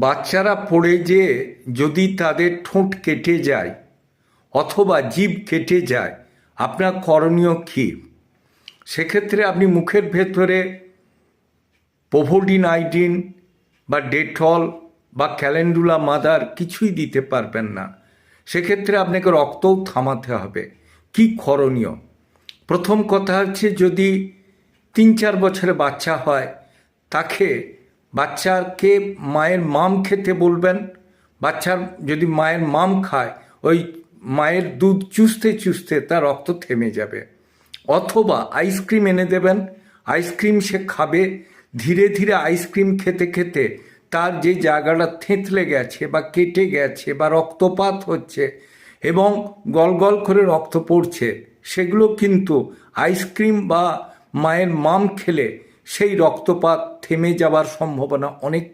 বাচ্চারা পড়ে যে যদি তাদের ঠোঁট কেটে যায় অথবা জিভ কেটে যায়, আপনার করণীয় কী? সেক্ষেত্রে আপনি মুখের ভেতরে পোভোডিন আইডিন বা ডেটল বা ক্যালেন্ডুলা মাদার কিছুই দিতে পারবেন না। সেক্ষেত্রে আপনাকে রক্তও থামাতে হবে। কি করণীয়? প্রথম কথা হচ্ছে যদি তিন চার বছরে বাচ্চা হয়, তাকে বাচ্চাকে মায়ের মাম খেতে বলবেন? বাচ্চার যদি মায়ের মাম খায়, ওই মায়ের দুধ চুষতে চুষতে তার রক্ত থেমে যাবে। অথবা আইসক্রিম এনে দেবেন। আইসক্রিম সে খাবে। ধীরে ধীরে আইসক্রিম খেতে খেতে তার যে জায়গাটা থেঁতলে গেছে বা কেটে গেছে বা রক্তপাত হচ্ছে এবং গল গল করে রক্ত পড়ছে, সেগুলো কিন্তু আইসক্রিম বা মায়ের মাম খেলে সেই রক্তপাত থেমে যাওয়ার সম্ভাবনা অনেক